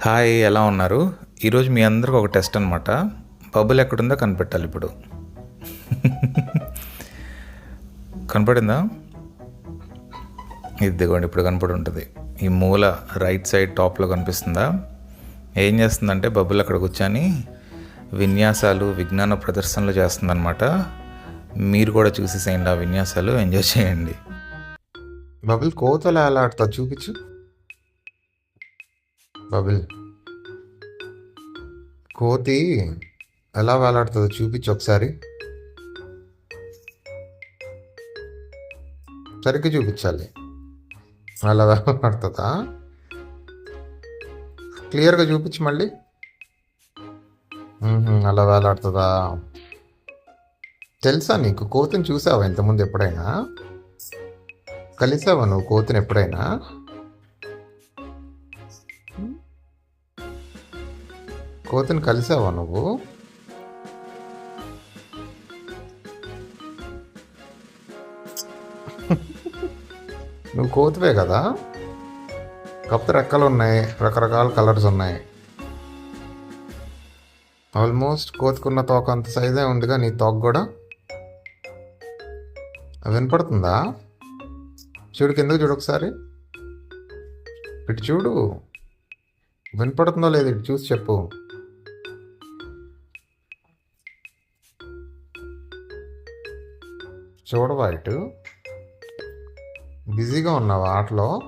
Hi ఎలా ఉన్నారు? ఈరోజు మీ అందరికి ఒక టెస్ట్ అనమాట బబుల్ ఎక్కడుందో కనిపెట్టాలి ఇప్పుడు. కనపడిందా? ఇదిగోండి ఇప్పుడు కనపడి ఉంటుంది. ఈ మూల రైట్ సైడ్ టాప్లో కనిపిస్తుందా? ఏం చేస్తుందంటే బబుల్ అక్కడ కూర్చొని విన్యాసాలు విజ్ఞాన ప్రదర్శనలు చేస్తుందన్నమాట. మీరు కూడా చూసేసేయండి ఆ విన్యాసాలు ఎంజాయ్ చేయండి. బబుల్ కోతలు ఎలా ఆడతా చూపించు. బబుల్. కోతి ఎలా వేలాడుతుందో చూపించు ఒకసారి. సరిగ్గా చూపించాలి. అలా వేలాడుతుందా? క్లియర్గా చూపించు మళ్ళీ. అలా వేలాడుతుందా? తెలుసా నీకు? కోతిని చూసావా ఇంతకుముందు ఎప్పుడైనా? కలిసావా నువ్వు కోతిని ఎప్పుడైనా? కోతిని కలిసావా నువ్వు? నువ్వు కోతివే కదా? కాకపోతే రెక్కలు ఉన్నాయి రకరకాల కలర్స్ ఉన్నాయి. ఆల్మోస్ట్ కోతికున్న తోక అంత సైజే ఉందిగా నీ తోక కూడా. వినపడుతుందా? చూడు కిందకు చూడు ఒకసారి. ఇటు చూడు. వినపడుతుందో లేదు ఇటు చూసి చెప్పు. చూడవా ఇటు బిజీగా ఉన్నావా ఆటలో?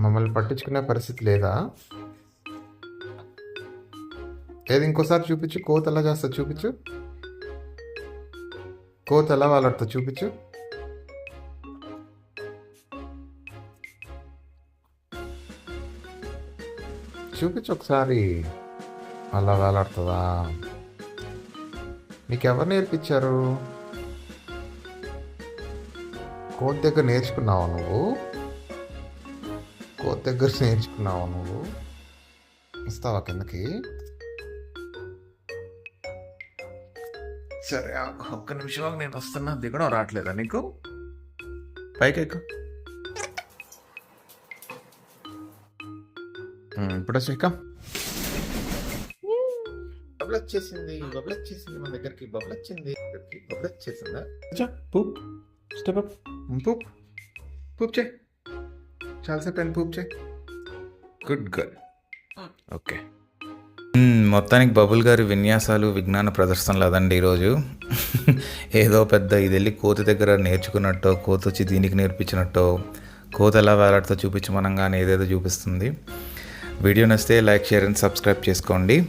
మమ్మల్ని పట్టించుకునే పరిస్థితి లేదా? ఏది ఇంకోసారి చూపించు. కోత ఎలా చేస్తా చూపించు. కోత ఎలా వాళ్ళతో చూపించు. చూపించు ఒకసారి. అలా వేలాడుతుందా మీకు ఎవరు నేర్పించారు? కోతి దగ్గర నేర్చుకున్నావా నువ్వు? కోతి దగ్గర నేర్చుకున్నావా నువ్వు? ఇస్తావా కిందకి? సరే ఒక్క నిమిషం నేను వస్తున్నా. దిగడం రావట్లేదా నీకు? పైకి ఎక్కు ఇప్పుడు వచ్చాక బబుల్ వచ్చేసింది బబుల్ వచ్చేసింది మన దగ్గరికి బబుల్ వచ్చింది బబుల్ వచ్చేసిందా poop step up. Poop poop చే చాలాసేపు పూప్ చే గుడ్ గర్ల్. ఓకే. మొత్తానికి బబుల్ గారి విన్యాసాలు విజ్ఞాన ప్రదర్శనలు అదండి ఈరోజు. ఏదో పెద్ద ఇది వెళ్ళి కోతి దగ్గర నేర్చుకున్నట్టో కోతి వచ్చి దీనికి నేర్పించినట్టో కోతి ఎలా వేలాడుతో చూపించమనంగానే ఏదేదో చూపిస్తుంది. వీడియో నచ్చితే లైక్ షేర్ అండ్ సబ్స్క్రైబ్ చేసుకోండి.